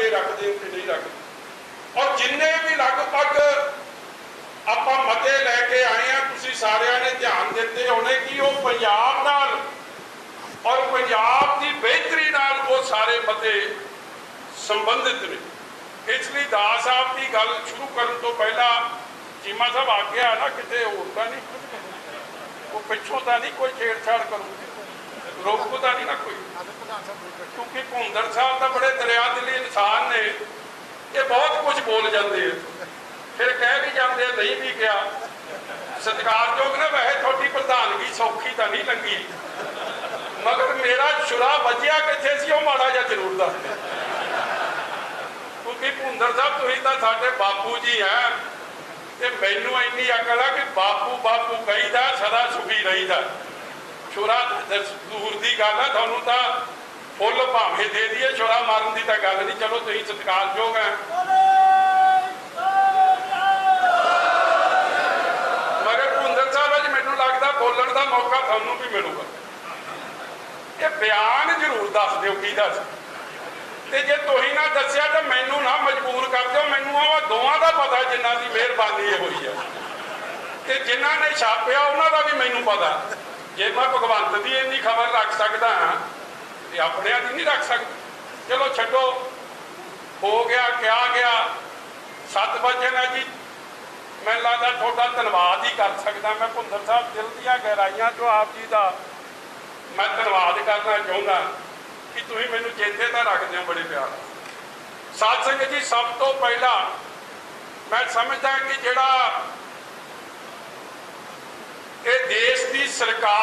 ਕੇ ਰੱਖਦੇ ਕਿ ਨਹੀਂ ਰੱਖਦੇ। ਔਰ ਜਿੰਨੇ ਵੀ ਲਗਭਗ ਆਪਾਂ ਮਤੇ ਲੈ ਕੇ ਆਏ ਆ, ਤੁਸੀਂ ਸਾਰਿਆਂ ਨੇ ਧਿਆਨ ਦਿੱਤੇ ਹੋਣੇ ਕਿ ਉਹ ਪੰਜਾਬ ਨਾਲ ਔਰ ਪੰਜਾਬ ਦੀ ਬਿਹਤਰੀ ਨਾਲ ਉਹ ਸਾਰੇ ਮਤੇ ਸੰਬੰਧਿਤ ਨੇ। ਇਸ ਲਈ ਦਾਸ ਸਾਹਿਬ ਦੀ ਗੱਲ ਸ਼ੁਰੂ ਕਰਨ ਤੋਂ ਪਹਿਲਾਂ ਚੀਮਾ ਸਾਹਿਬ ਆ ਗਿਆ ਨਾ, ਕਿਤੇ ਹੋਰ ਤਾਂ ਨਹੀਂ? ਉਹ ਪਿੱਛੋਂ ਤਾਂ ਨਹੀਂ ਕੋਈ ਛੇੜਛਾੜ ਕਰੂ ਰੋਕੂ ਤਾਂ ਨਹੀਂ ਨਾ ਕੋਈ। ਕਿਉਂਕਿ ਭੁੰਦਰ ਸਾਹਿਬ ਤਾਂ ਬੜੇ ਦਰਿਆ ਦਿਲੀ ਇਨਸਾਨ ਨੇ, ਇਹ ਬਹੁਤ ਕੁਝ ਬੋਲ ਜਾਂਦੇ ਆ। ਫਿਰ ਕਹਿ ਵੀ ਜਾਂਦੇ ਨਹੀਂ ਵੀ ਗਿਆ ਸਤਿਕਾਰਯੋਗ ਨੇ ਵੈਸੇ ਤੁਹਾਡੀ ਪ੍ਰਧਾਨਗੀ ਸੌਖੀ ਤਾਂ ਨਹੀਂ ਲੰਗੀ। ਮਗਰ ਮੇਰਾ ਛੁਰਾ ਵੱਜਿਆ ਕਿੱਥੇ ਸੀ, ਉਹ ਮਾੜਾ ਜਿਹਾ ਜ਼ਰੂਰ ਦੱਸ ਦਿਓ ਕਿਉਂਕਿ ਭੁੰਦਰ ਸਾਹਿਬ, ਤੁਸੀਂ ਤਾਂ ਸਾਡੇ ਬਾਪੂ ਜੀ ਹੈ ਤੇ ਮੈਨੂੰ ਇੰਨੀ ਅਕਲ ਆ ਕਿ ਬਾਪੂ ਬਾਪੂ ਕਹੀਦਾ, ਸਦਾ ਸੁਖੀ ਰਹੀਦਾ। ਛੁਰਾ, ਦਸ- ਦੂਰ ਦੀ ਗੱਲ ਆ, ਤੁਹਾਨੂੰ ਤਾਂ ਫੁੱਲ ਭਾਵੇਂ ਦੇ ਦਈਏ ਛੁਰਾ ਮਾਰਨ ਦੀ ਤਾਂ ਗੱਲ ਨਹੀਂ। ਚਲੋ ਤੁਸੀਂ ਸਤਿਕਾਰਯੋਗ ਆ ਮਗਰ ਭੁੰਦਰ ਸਾਹਿਬ, ਅੱਜ ਮੈਨੂੰ ਲੱਗਦਾ ਬੋਲਣ ਦਾ ਮੌਕਾ ਤੁਹਾਨੂੰ ਵੀ ਮਿਲੂਗਾ। ਇਹ ਬਿਆਨ ਜ਼ਰੂਰ ਦੱਸ ਦਿਓ, ਕੀ ਦੱਸ। ਤੇ ਜੇ ਤੁਸੀਂ ਨਾ ਦੱਸਿਆ, ਤਾਂ ਮੈਨੂੰ ਨਾ ਮਜਬੂਰ ਕਰ ਦਿਓ। ਮੈਨੂੰ ਆਵਾ ਦੋਵਾਂ ਦਾ ਪਤਾ ਜਿਨ੍ਹਾਂ ਦੀ ਮਿਹਰਬਾਨੀ ਹੋਈ ਹੈ। ਤੇ ਜਿਨ੍ਹਾਂ ਨੇ ਛਾਪਿਆ, ਉਹਨਾਂ ਦਾ ਵੀ ਮੈਨੂੰ ਪਤਾ। ਜੇ ਮੈਂ ਭਗਵੰਤ ਦੀ ਇੰਨੀ ਖਬਰ ਰੱਖ ਸਕਦਾ ਹਾਂ ਤੇ ਆਪਣਿਆਂ ਦੀ ਨਹੀਂ ਰੱਖ ਸਕਦਾ। ਚਲੋ ਛੱਡੋ। ਹੋ ਗਿਆ ਕਿਹਾ ਗਿਆ। 7 ਵਜੇ ਨਾ ਜੀ। ਮੈਨੂੰ ਲੱਗਦਾ ਤੁਹਾਡਾ ਧੰਨਵਾਦ ਹੀ ਕਰ ਸਕਦਾ। ਮੈਂ ਭੁੰਦਰ ਸਾਹਿਬ ਦਿਲ ਦੀਆਂ ਗਹਿਰਾਈਆਂ ਤੋਂ ਆਪ ਜੀ ਦਾ ਮੈਂ ਧੰਨਵਾਦ ਕਰਨਾ ਚਾਹੁੰਦਾ ਕਿ ਤੁਸੀਂ ਮੈਨੂੰ ਚੇਤੇ ਤਾਂ ਰੱਖਦੇ ਹੋ ਬੜੇ ਪਿਆਰ ਨਾਲ। ਸਾਧ ਸੰਗਤ ਜੀ, ਸਭ ਤੋਂ ਪਹਿਲਾਂ ਮੈਂ ਸਮਝਦਾ ਕਿ ਜਿਹੜਾ ਇਹ ਦੇਸ਼ ਦੀ ਸਰਕਾਰ